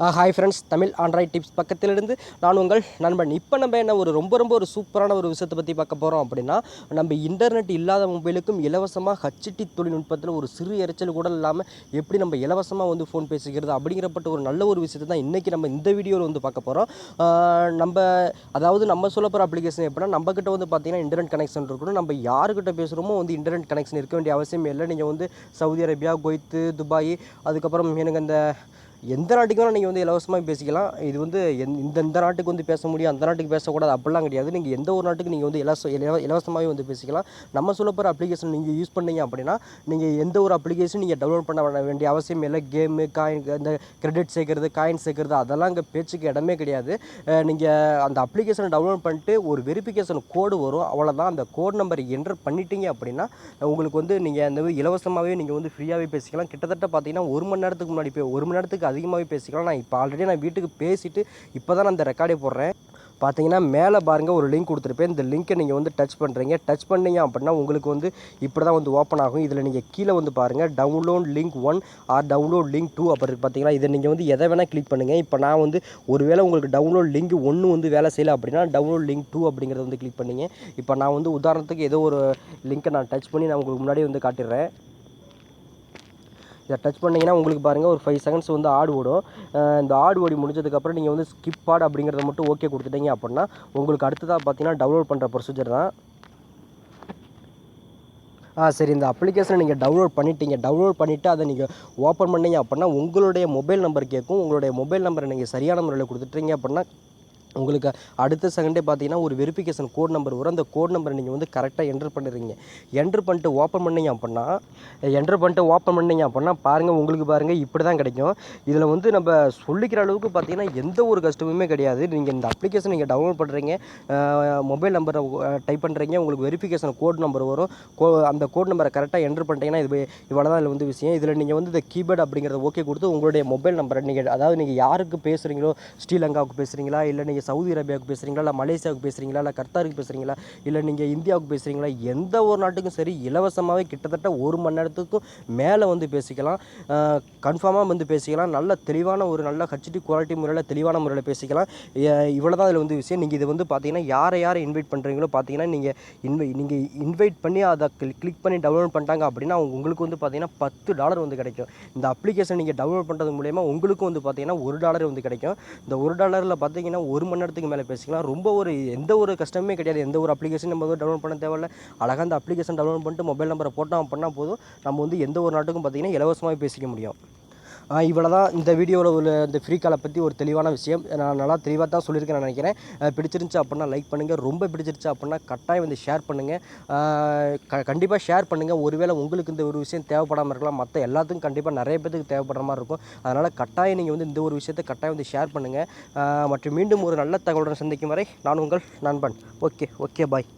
Hi friends Tamil android tips பக்கத்திலிருந்து நான் உங்கள் நண்பன். இப்போ நம்ம என்ன ஒரு ரொம்ப ரொம்ப ஒரு சூப்பரான ஒரு விஷயத்தை பற்றி பார்க்க போகிறோம் அப்படின்னா நம்ம இன்டர்நெட் இல்லாத மொபைலுக்கும் இலவசமாக ஹச்டி தொழில்நுட்பத்தில் ஒரு சிறு இறைச்சல் கூட இல்லாமல் எப்படி நம்ம இலவசமாக வந்து ஃபோன் பேசிக்கிறது அப்படிங்கிறப்பட்ட ஒரு நல்ல ஒரு விஷயத்தை தான் இன்றைக்கி நம்ம இந்த வீடியோவில் வந்து பார்க்க போகிறோம் நம்ம அதாவது நம்ம சொல்ல போகிற அப்ளிகேஷன் எப்படின்னா நம்மக்கிட்ட வந்து பார்த்தீங்கன்னா இன்டர்நெட் கனெக்ஷன் இருக்கணும். நம்ம யாருக்கிட்ட பேசுகிறோமோ வந்து இன்டர்நெட் கனெக்ஷன் இருக்க வேண்டிய அவசியம் இல்லை. நீங்கள் வந்து சவுதி அரேபியா குவைத்து துபாய் அதுக்கப்புறம் எனக்கு அந்த எந்த நாட்டுக்கு வேணால் நீங்கள் வந்து இலவசமாக பேசிக்கலாம். இது வந்து எந் இந்த இந்த நாட்டுக்கு வந்து பேச முடியும் அந்த நாட்டுக்கு பேசக்கூடாது அப்படிலாம் கிடையாது. நீங்கள் எந்த ஒரு நாட்டுக்கு நீங்கள் வந்து இலவச இலவ இலவசமாகவே வந்து பேசிக்கலாம். நம்ம சொல்ல போகிற அப்ளிகேஷன் நீங்கள் யூஸ் பண்ணீங்க அப்படின்னா நீங்கள் எந்த ஒரு அப்ளிகேஷன் நீங்கள் டவுன்லோட் பண்ண வேண்டிய அவசியம் இல்லை. கேமு காயின் இந்த கிரெடிட் சேர்க்கறது காயின் சேர்க்கறது அதெல்லாம் இங்கே பேச்சுக்கு இடமே கிடையாது. நீங்கள் அந்த அப்ளிகேஷனை டவுன்லோட் பண்ணிட்டு ஒரு வெரிஃபிகேஷன் கோடு வரும். அவ்வளோதான் அந்த கோட் நம்பர் என்டர் பண்ணிட்டீங்க அப்படின்னா உங்களுக்கு வந்து நீங்கள் அந்த இலவசமாகவே நீங்கள் வந்து ஃப்ரீயாகவே பேசிக்கலாம். கிட்டத்தட்ட பார்த்தீங்கன்னா ஒரு மணி நேரத்துக்கு முன்னாடி போய் ஒரு மணி நேரத்துக்கு அதிகமாகவே பேசிக்கலாம். நான் இப்போ ஆல்ரெடி நான் வீட்டுக்கு பேசிவிட்டு இப்போ தான் நான் அந்த ரெக்கார்டே போடுறேன். பார்த்தீங்கன்னா மேலே பாருங்கள் ஒரு லிங்க் கொடுத்துருப்பேன். இந்த லிங்க்கை நீங்கள் வந்து டச் பண்ணுறீங்க டச் பண்ணீங்க அப்படின்னா உங்களுக்கு வந்து இப்படி தான் வந்து ஓப்பன் ஆகும். இதில் நீங்கள் கீழே வந்து பாருங்கள் download link one or download link two அப்படி பார்த்தீங்கன்னா பார்த்தீங்களா இதை நீங்கள் வந்து எதை வேணால் கிளிக் பண்ணுங்கள் இப்போ நான் வந்து ஒருவேளை உங்களுக்கு டவுன்லோட் லிங்க் ஒன்று வந்து வேலை செய்யலை அப்படின்னா டவுன்லோட் லிங்க் டூ அப்படிங்கிறத வந்து கிளிக் பண்ணீங்க. இப்போ நான் வந்து உதாரணத்துக்கு ஏதோ ஒரு லிங்க்கை நான் டச் பண்ணி நான் உங்களுக்கு முன்னாடி வந்து காட்டிடுறேன். இதை டச் பண்ணிங்கன்னா உங்களுக்கு பாருங்கள் ஒரு ஃபைவ் செகண்ட்ஸ் வந்து ஆடு ஓடும். இந்த ஆடு ஓடி முடிஞ்சதுக்கப்புறம் நீங்கள் வந்து ஸ்கிப் ஆட் அப்படிங்கிறத மட்டும் ஓகே கொடுத்துட்டீங்க அப்படின்னா உங்களுக்கு அடுத்ததாக பார்த்தீங்கன்னா டவுன்லோட் பண்ணுற ப்ரொசீஜர் தான். ஆ சரி இந்த அப்ளிகேஷனை நீங்கள் டவுன்லோட் பண்ணிட்டீங்க. டவுன்லோட் பண்ணிவிட்டு அதை நீங்கள் ஓப்பன் பண்ணீங்க அப்படின்னா உங்களுடைய மொபைல் நம்பர் கேட்கும். உங்களுடைய மொபைல் நம்பரை நீங்கள் சரியான முறையில் கொடுத்துட்டீங்க அப்படின்னா உங்களுக்கு அடுத்த செகண்டே பார்த்தீங்கன்னா ஒரு வெரிஃபிகேஷன் கோட் நம்பர் வரும். அந்த கோட் நம்பரை நீங்கள் வந்து கரெக்டாக என்ட்ரு பண்ணுறீங்க என்ட்ரு பண்ணிட்டு ஓப்பன் பண்ணீங்க அப்படின்னா என்ட்ரு பண்ணிட்டு ஓப்பன் பண்ணீங்க அப்படின்னா பாருங்கள் உங்களுக்கு பாருங்கள் இப்படி தான் கிடைக்கும். இதில் வந்து நம்ம சொல்லிக்கிற அளவுக்கு பார்த்தீங்கன்னா எந்த ஒரு கஷ்டமுமே கிடையாது. நீங்கள் இந்த அப்ளிகேஷன் நீங்கள் டவுன்லோட் பண்ணுறீங்க மொபைல் நம்பரை டைப் பண்ணுறீங்க உங்களுக்கு வெரிஃபிகேஷன் கோட் நம்பர் வரும். கோ அந்த கோட் நம்பரை கரெக்டாக என்ட்ரு பண்ணிட்டீங்கன்னா இது இவ்வளோ தான் இதில் வந்து விஷயம். இதில் நீங்கள் வந்து இந்த கீபேட் அப்படிங்கிறத ஓகே கொடுத்து உங்களுடைய மொபைல் நம்பரை நீங்கள் அதாவது நீங்கள் யாருக்கு பேசுகிறீங்களோ ஸ்ரீலங்காவுக்கு பேசுகிறீங்களா இல்லை நீங்கள் சவுதி அரேபியாவுக்கு பேசுகிறீங்களா இல்லை மலேசியாவுக்கு பேசுகிறீங்களா இல்லை கர்த்தாருக்கு பேசுகிறீங்களா இல்லை நீங்கள் இந்தியாவுக்கு பேசுகிறீங்களா எந்த ஒரு நாட்டுக்கும் சரி இலவசமாகவே கிட்டத்தட்ட ஒரு மணி நேரத்துக்கும் மேலே வந்து பேசிக்கலாம். கன்ஃபார்மாக வந்து பேசிக்கலாம். நல்ல தெளிவான ஒரு நல்ல ஹச்டி குவாலிட்டி முறையில் தெளிவான முறையில் பேசிக்கலாம். இவ்வளோ தான் இதில் வந்து விஷயம். நீங்கள் இது வந்து பார்த்தீங்கன்னா யாரை யாரை இன்வைட் பண்ணுறீங்களோ பார்த்தீங்கன்னா நீங்கள் இன்வை நீங்கள் இன்வைட் பண்ணி அதை கிளிக் பண்ணி டவுன்லோட் பண்ணிட்டாங்க அப்படின்னா அவங்க- உங்களுக்கு வந்து பார்த்தீங்கன்னா பத்து டாலர் வந்து கிடைக்கும். இந்த அப்ளிகேஷன் நீங்கள் டவுன்லோட் பண்ணுறது மூலயமா உங்களுக்கும் வந்து பார்த்தீங்கன்னா ஒரு டாலர் வந்து கிடைக்கும். இந்த ஒரு டாலரில் பார்த்தீங்கன்னா ஒரு மணி நேரத்துக்கு மேலே பேசிக்கலாம். ரொம்ப ஒரு எந்த ஒரு கஷ்டமே கிடையாது. எந்த ஒரு அப்ளிகேஷன் நம்ம வந்து டவுன்லோட் பண்ண தேவையில்ல. அழகாக அந்த அப்ளிகேஷன் டவுன்லோட் பண்ணிட்டு மொபைல் நம்பரை போட்டோம் பண்ணால் போதும். நம்ம வந்து எந்த ஒரு நாட்டுக்கும் பார்த்தீங்கன்னா இலவசமாக பேசிக்க முடியும். இவ்வளோ தான் இந்த வீடியோவில் உள்ள இந்த ஃப்ரீ காலை பற்றி ஒரு தெளிவான விஷயம். நான் நல்லா தெளிவாக தான் சொல்லியிருக்கேன் நான் நினைக்கிறேன். பிடிச்சிருந்துச்சு அப்படின்னா லைக் பண்ணுங்கள் ரொம்ப பிடிச்சிருச்சு அப்படின்னா கட்டாயம் வந்து ஷேர் பண்ணுங்கள் க கண்டிப்பாக ஷேர் பண்ணுங்கள் ஒருவேளை உங்களுக்கு இந்த ஒரு விஷயம் தேவைப்படாமல் இருக்கலாம். மற்ற எல்லாத்துக்கும் கண்டிப்பாக நிறைய பேத்துக்கு தேவைப்படுற மாதிரி இருக்கும். அதனால் கட்டாயம் நீங்கள் வந்து இந்த ஒரு விஷயத்தை கட்டாயம் வந்து ஷேர் பண்ணுங்கள் மற்றும் மீண்டும் ஒரு நல்ல தகவலுடன் சந்திக்கும் வரை நான் உங்கள் நண்பன். Okay okay bye